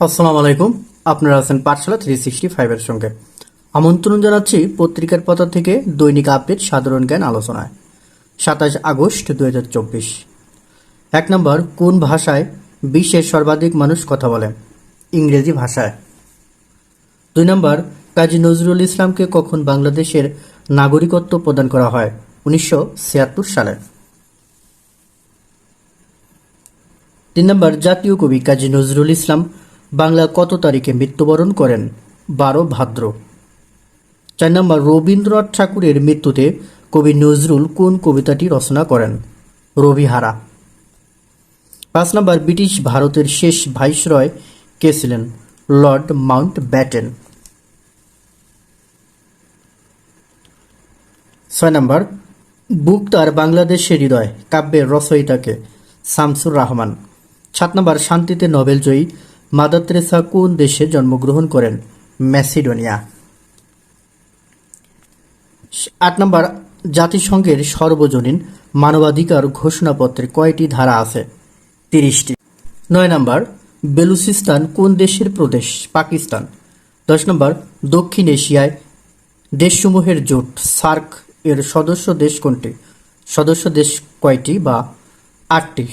আসসালামু আলাইকুম। আপনারা আছেন পাঠশালা থ্রি সিক্সটি ফাইভের সঙ্গে। আমন্ত্রণ জানাচ্ছি পত্রিকার পাতা থেকে দৈনিক আপডেট, সাধারণ জ্ঞান আলোচনায়। সাতাশ আগস্ট দুই হাজার চব্বিশ। এক নম্বর, কোন ভাষায় বিশ্বের সর্বাধিক মানুষ কথা বলে? ইংরেজি ভাষায়। দুই নম্বর, কাজী নজরুল ইসলামকে কখন বাংলাদেশের নাগরিকত্ব প্রদান করা হয়? উনিশশো ছিয়াত্তর সালে। তিন নম্বর, জাতীয় কবি কাজী নজরুল ইসলাম বাংলা কত তারিখে মৃত্যুবরণ করেন? বারো ভাদ্র। চার নম্বর, রবীন্দ্রনাথ ঠাকুরের মৃত্যুতে কবি নজরুল কোন কবিতাটি রচনা করেন? রবিহারা। পাঁচ নম্বর, ব্রিটিশ ভারতের শেষ ভাইসরয় কে ছিলেন? Lord Mountbatten. ছয় নম্বর বুক তার বাংলাদেশের হৃদয়, কাব্যের রচয়িতাকে শামসুর রহমান। সাত নম্বর, শান্তিতে নোবেল জয়ী মাদার তেরেসা কোন দেশে জন্মগ্রহণ করেন? ম্যাসিডোনিয়া। আট নম্বর, জাতিসংঘের সর্বজনীন মানবাধিকার ঘোষণাপত্রে কয়টি ধারা আছে? তিরিশটি। নয় নম্বর, বেলুচিস্তান কোন দেশের প্রদেশ? পাকিস্তান। দশ নম্বর, দক্ষিণ এশিয়ায় দেশসমূহের জোট, সার্ক এর সদস্য দেশ কোনটি? সদস্য দেশ কয়টি বা আটটি?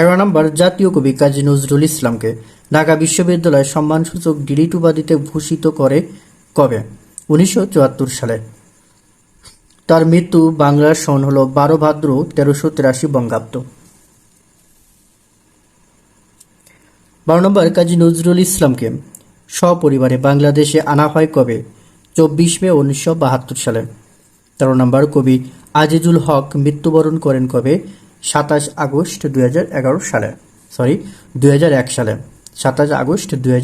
এগারো নম্বর জাতীয় কবি কাজী নজরুল ইসলামকে ঢাকা বিশ্ববিদ্যালয় সম্মানসূচক ডিলিট উপাধিতে ভূষিত করে কবে? উনিশশো চুয়াত্তর সালে। তার মৃত্যু বাংলার সন হল বারো ভাদ্র তেরোশো তিরাশি বঙ্গাব্দ। বারো নম্বর কাজী নজরুল ইসলামকে সপরিবারে বাংলাদেশে আনা হয় কবে? চব্বিশ মে উনিশশো বাহাত্তর সালে। তেরো নম্বর কবি আজিজুল হক মৃত্যুবরণ করেন কবে? সাতাশ আগস্ট দুই হাজার এগারো সালে। সরি দুই হাজার এক সালে। সাতাশ আগস্ট দুই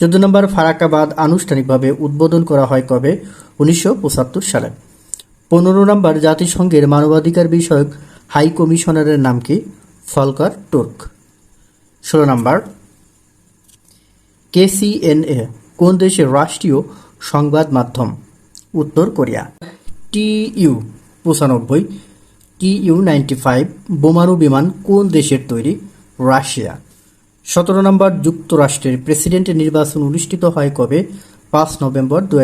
চোদ্দ নম্বর ফারাকাবাদ আনুষ্ঠানিকভাবে উদ্বোধন করা হয় কবে? উনিশশো পঁচাত্তর সালে। পনেরো নম্বর জাতিসংঘের মানবাধিকার বিষয়ক হাই কমিশনারের নাম কি? Volker Turk. ষোলো নম্বর, কেসিএনএ, কোন দেশের রাষ্ট্রীয় সংবাদ মাধ্যম? উত্তর কোরিয়া। টিইউ, পঁচানব্বই। টিইউ নাইনটি ফাইভ, বোমারু বিমান কোন দেশের তৈরি? রাশিয়া। সতেরো নম্বর যুক্তরাষ্ট্রের প্রেসিডেন্টের নির্বাচন অনুষ্ঠিত হয় কবে? পাঁচ নভেম্বর দু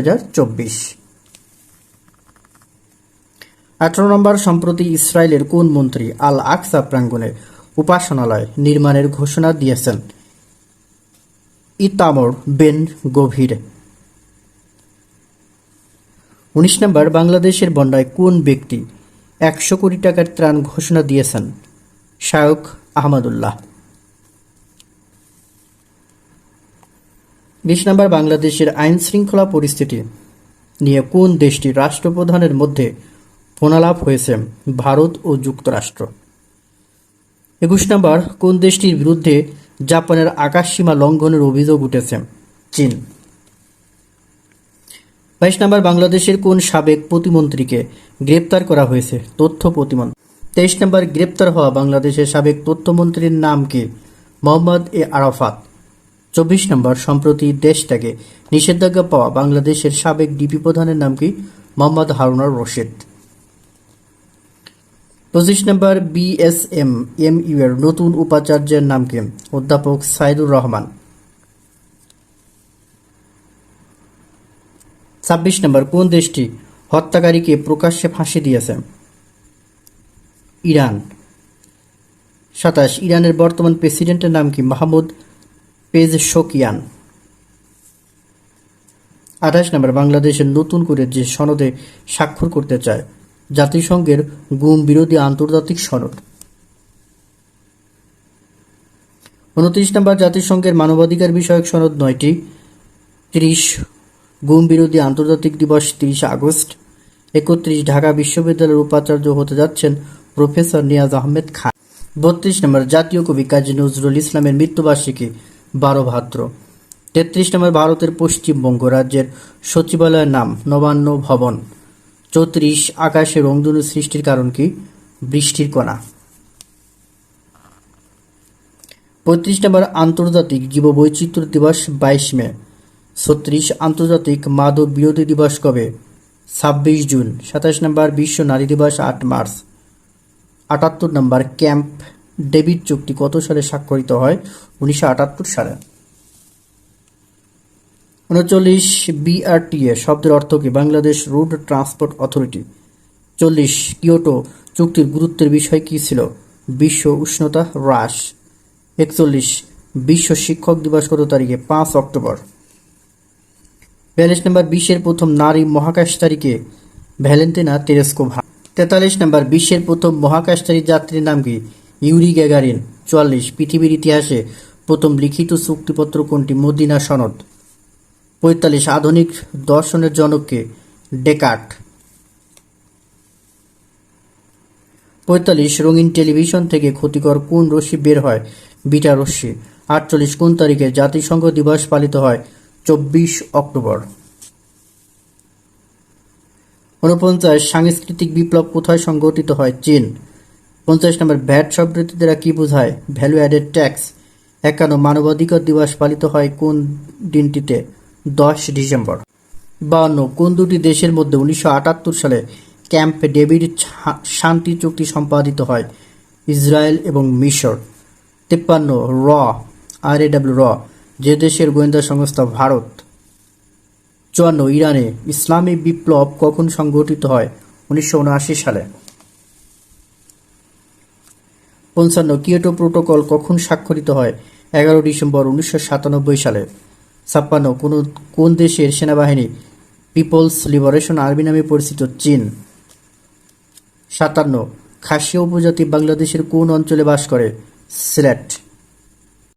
আঠারো নম্বর, সম্প্রতি ইসরায়েলের কোন মন্ত্রী আল আকসা প্রাঙ্গণে উপাসনালয় নির্মাণের ঘোষণা দিয়েছেন? ইতামর বেন গভীর। উনিশ নম্বর, বাংলাদেশের বন্যায় কোন ব্যক্তি একশো কোটি টাকার ত্রাণ ঘোষণা দিয়েছেন? শায়ক আহমদুল্লাহ। বিশ নম্বর, বাংলাদেশের আইন শৃঙ্খলা পরিস্থিতি নিয়ে কোন দেশটি রাষ্ট্রপ্রধানের মধ্যে ফোনালাপ হয়েছে ভারত ও যুক্তরাষ্ট্র? একুশ নম্বর, কোন দেশটির বিরুদ্ধে জাপানের আকাশসীমা লঙ্ঘনের অভিযোগ উঠেছে চীন? বাইশ নম্বর, বাংলাদেশের কোন সাবেক প্রতিমন্ত্রীকে গ্রেপ্তার করা হয়েছে? তথ্য প্রতিমন্ত্রী তেইশ নম্বর, গ্রেপ্তার হওয়া বাংলাদেশের সাবেক তথ্যমন্ত্রীর নাম কি? মোহাম্মদ এ আরাফাত। চব্বিশ নম্বর, সম্প্রতি দেশ থেকে নিষেধাজ্ঞা পাওয়া বাংলাদেশের সাবেক ডিপি প্রধানের নাম কি? মোহাম্মদ হারুনার রশিদ। পঁচিশ নম্বর বিএসএম এম ইউ এর নতুন উপাচার্যের নাম কি? অধ্যাপক সাইদুর রহমান। ছাব্বিশ নম্বর, কোন দেশটি হত্যাকারীকে প্রকাশ্যে ফাঁসি দিয়েছে? ইরান। সাতাশ, ইরানের বর্তমান প্রেসিডেন্টের নাম কি? মাহমুদ পেজশোকিয়ান। আঠাশ নম্বর বাংলাদেশের নতুন করে যে সনদে স্বাক্ষর করতে চায়, জাতিসংঘের গুম বিরোধী আন্তর্জাতিক সনদ। উনত্রিশ নম্বর, জাতিসংঘের মানবাধিকার বিষয়ক সনদ নয়টি, ত্রিশ গুম বিরোধী আন্তর্জাতিক দিবস তিরিশে আগস্ট, একত্রিশ ঢাকা বিশ্ববিদ্যালয়ের উপাচার্য হতে যাচ্ছেন প্রফেসর নিয়াজ আহমেদ খান। বত্রিশ নম্বর জাতীয় কবি কাজী নজরুল ইসলামের মৃত্যুবার্ষিকী, বারো ভাদ্র। তেত্রিশ নম্বর ভারতের পশ্চিমবঙ্গ রাজ্যের সচিবালয়ের নাম নবান্ন ভবন। চৌত্রিশ আকাশে রংধনু সৃষ্টির কারণ কি? বৃষ্টির কণা। পঁয়ত্রিশ নম্বর আন্তর্জাতিক জীববৈচিত্র্য দিবস বাইশ মে। ছত্রিশ আন্তর্জাতিক মাদক বিরোধী দিবস কবে? ছাব্বিশ জুন, সাতাশ নম্বর বিশ্ব নারী দিবস, আট মার্চ। আটাত্তর নম্বর ক্যাম্প, ডেভিড চুক্তি কত সালে স্বাক্ষরিত হয়? উনিশশো আটাত্তর সালে। উনচল্লিশ, বিআরটিএ, শব্দের অর্থ কি? Bangladesh road transport authority. চল্লিশ, কিয়োটো, চুক্তির গুরুত্বের বিষয় কি ছিল? বিশ্ব উষ্ণতা হ্রাস। একচল্লিশ, বিশ্ব শিক্ষক দিবস কত তারিখে? পাঁচ অক্টোবর। বিয়াল্লিশ নম্বর বিশ্বের প্রথম নারী মহাকাশচারীকে ভ্যালেন্টিনা তেরেস্কোভা তেতাল্লিশ নম্বর বিশ্বের প্রথম মহাকাশচারী যাত্রীর নাম কি? Yuri Gagarin. চুয়াল্লিশ, পৃথিবীর ইতিহাসে প্রথম লিখিত চুক্তিপত্র কোনটি? মদিনা সনদ। পঁয়তাল্লিশ, আধুনিক দর্শনের জনককে ডেকাট পঁয়তাল্লিশ, রঙিন টেলিভিশন থেকে ক্ষতিকর কোন রশ্মি বের হয়? বিটা রশ্মি। আটচল্লিশ, কোন তারিখে জাতিসংঘ দিবস পালিত হয়? চব্বিশ অক্টোবর। ঊনপঞ্চাশ, সাংস্কৃতিক বিপ্লব কোথায় সংগঠিত হয়? চীন। পঞ্চাশ নম্বর, ভ্যাট শব্দটি দ্বারা কি বোঝায়? Value added tax. একান্ন, মানবাধিকার দিবস পালিত হয় কোন দিনটিতে? দশ ডিসেম্বর। বাউন্ন, কোন দুটি দেশের মধ্যে উনিশশো আটাত্তর সালে ক্যাম্প ডেভিড শান্তি চুক্তি সম্পাদিত হয়? ইসরায়েল এবং মিশর। তিপ্পান্ন, র, আর এ ডাব্লিউ, র। যে দেশের গোয়েন্দা সংস্থা ভারত, চুয়ান্ন, ইরানে ইসলামী বিপ্লব কখন সংগঠিত হয়? উনিশশো উনআশি সালে। পঞ্চান্ন, কিয়োটো প্রোটোকল কখন স্বাক্ষরিত হয়? এগারো ডিসেম্বর উনিশশো সাতানব্বই সালে। ছাপ্পান্ন, কোন কোন দেশের সেনাবাহিনী পিপলস লিবারেশন আর্মি নামে পরিচিত চীন? সাতান্ন, খাসিয়া উপজাতি বাংলাদেশের কোন অঞ্চলে বাস করে? সিলেট।